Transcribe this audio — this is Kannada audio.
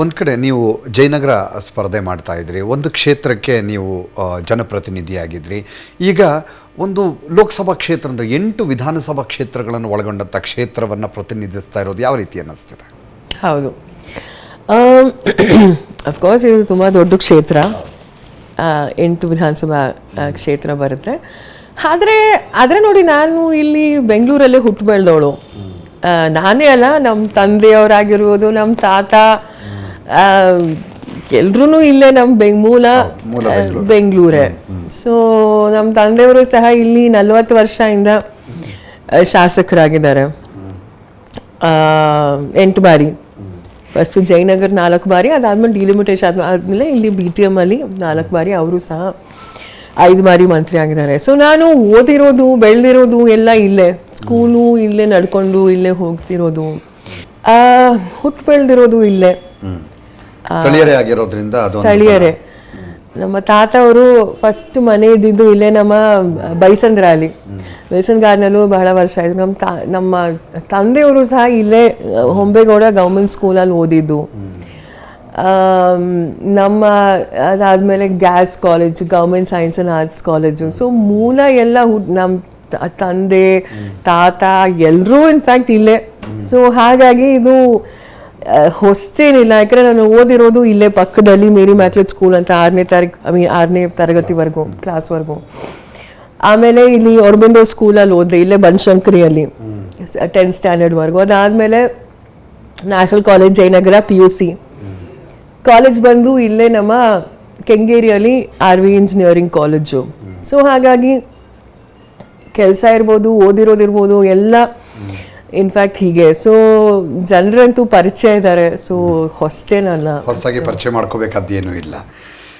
ಒಂದು ಕಡೆ ನೀವು ಜಯನಗರ ಸ್ಪರ್ಧೆ ಮಾಡ್ತಾ ಇದ್ರಿ ಒಂದು ಕ್ಷೇತ್ರಕ್ಕೆ ನೀವು ಜನಪ್ರತಿನಿಧಿಯಾಗಿದ್ರಿ. ಈಗ ಒಂದು ಲೋಕಸಭಾ ಕ್ಷೇತ್ರ ಅಂದರೆ ಎಂಟು ವಿಧಾನಸಭಾ ಕ್ಷೇತ್ರಗಳನ್ನು ಒಳಗೊಂಡಂಥ ಕ್ಷೇತ್ರವನ್ನು ಪ್ರತಿನಿಧಿಸ್ತಾ ಇರೋದು ಯಾವ ರೀತಿ ಅನ್ನಿಸ್ತಿದೆ? ಹೌದು. ಅಫ್ಕೋರ್ಸ್ ಇದು ತುಂಬ ದೊಡ್ಡ ಕ್ಷೇತ್ರ. ಎಂಟು ವಿಧಾನಸಭಾ ಕ್ಷೇತ್ರ ಬರುತ್ತೆ. ಆದರೆ ಆದರೆ ನೋಡಿ ನಾನು ಇಲ್ಲಿ ಬೆಂಗಳೂರಲ್ಲೇ ಹುಟ್ಟು ಬೆಳೆದವಳು ನಾನೇ ಅಲ್ಲ ನಮ್ಮ ತಂದೆಯವರಾಗಿರ್ಬೋದು ನಮ್ಮ ತಾತ ಎಲ್ರೂ ಇಲ್ಲೇ ನಮ್ಮ ಬೆಂಗ್ ಮೂಲ ಬೆಂಗಳೂರೇ. ಸೊ ನಮ್ಮ ತಂದೆಯವರು ಸಹ ಇಲ್ಲಿ ನಲವತ್ತು ವರ್ಷದಿಂದ ಇಂದ ಶಾಸಕರಾಗಿದ್ದಾರೆ. ಎಂಟು ಬಾರಿ. ಫಸ್ಟು ಜಯನಗರ್ ನಾಲ್ಕು ಬಾರಿ ಅದಾದ್ಮೇಲೆ ಡಿಲಿಮಿಟೇಷನ್ ಆದ್ಮೇಲೆ ಇಲ್ಲಿ ಬಿ ಟಿ ಎಂ ಅಲ್ಲಿ ನಾಲ್ಕು ಬಾರಿ ಅವರು ಸಹ ಐದು ಬಾರಿ ಮಂತ್ರಿ ಆಗಿದ್ದಾರೆ. ಸೊ ನಾನು ಓದಿರೋದು ಬೆಳೆದಿರೋದು ಎಲ್ಲ ಇಲ್ಲೇ. ಸ್ಕೂಲು ಇಲ್ಲೇ ನಡ್ಕೊಂಡು ಇಲ್ಲೇ ಹೋಗ್ತಿರೋದು. ಹುಟ್ಟು ಬೆಳೆದಿರೋದು ಇಲ್ಲೇ. ಸ್ಥಳೀಯರೇ ಆಗಿರೋದ್ರಿಂದ ಸ್ಥಳೀಯರೇ. ನಮ್ಮ ತಾತ ಅವರು ಫಸ್ಟ್ ಮನೆ ಇದ್ದಿದ್ದು ಇಲ್ಲೇ ನಮ್ಮ ಬೈಸಂದ್ರ ಅಲ್ಲಿ ಬೈಸನ್ ಗಾರ್ಡ್ನಲ್ಲೂ ಬಹಳ ವರ್ಷ ಆಯಿತು. ನಮ್ಮ ತಾ ನಮ್ಮ ತಂದೆಯವರು ಸಹ ಇಲ್ಲೇ ಹೊಂಬೇಗೌಡ ಗೌರ್ಮೆಂಟ್ ಸ್ಕೂಲಲ್ಲಿ ಓದಿದ್ದು. ನಮ್ಮ ಅದಾದಮೇಲೆ gas college government science and arts college so ಮೂಲ ಎಲ್ಲ ನಮ್ಮ ತಂದೆ ತಾತ ಎಲ್ಲರೂ ಇನ್ಫ್ಯಾಕ್ಟ್ ಇಲ್ಲೇ. ಸೊ ಹಾಗಾಗಿ ಇದು ಹೊಸ್ತೇನಿಲ್ಲ. ಯಾಕಂದರೆ ನಾನು ಓದಿರೋದು ಇಲ್ಲೇ ಪಕ್ಕದಲ್ಲಿ ಮೇರಿ ಮ್ಯಾಕ್ಲೆಟ್ ಸ್ಕೂಲ್ ಅಂತ ಆರನೇ ತಾರೀಕು ಐ ಮೀನ್ ಆರನೇ ತರಗತಿವರೆಗೂ ಕ್ಲಾಸ್ವರೆಗೂ ಆಮೇಲೆ ಇಲ್ಲಿ ಅರಬಿಂದೋ ಸ್ಕೂಲಲ್ಲಿ ಓದಿದೆ ಇಲ್ಲೇ ಬನಶಂಕರಿಯಲ್ಲಿ. ಟೆಂತ್ ಸ್ಟ್ಯಾಂಡರ್ಡ್ವರೆಗೂ ಅದಾದಮೇಲೆ national college Jayanagar P U C college ಬಂದು ಇಲ್ಲೇ ನಮ್ಮ ಕೆಂಗೇರಿಯಲ್ಲಿ R V engineering college so ಹಾಗಾಗಿ ಕೆಲಸ ಇರ್ಬೋದು ಓದಿರೋದಿರ್ಬೋದು ಎಲ್ಲ ಇನ್ಫ್ಯಾಕ್ಟ್ ಹೀಗೆ. ಸೊ ಜನರಂತೂ ಪರಿಚಯ ಇದ್ದಾರೆ ಸೊ ಹೊಸ್ತೇನಲ್ಲ. ಹೊಸದಾಗಿ ಪರಿಚಯ ಮಾಡ್ಕೋಬೇಕಾದ್ದೇನೂ ಇಲ್ಲ.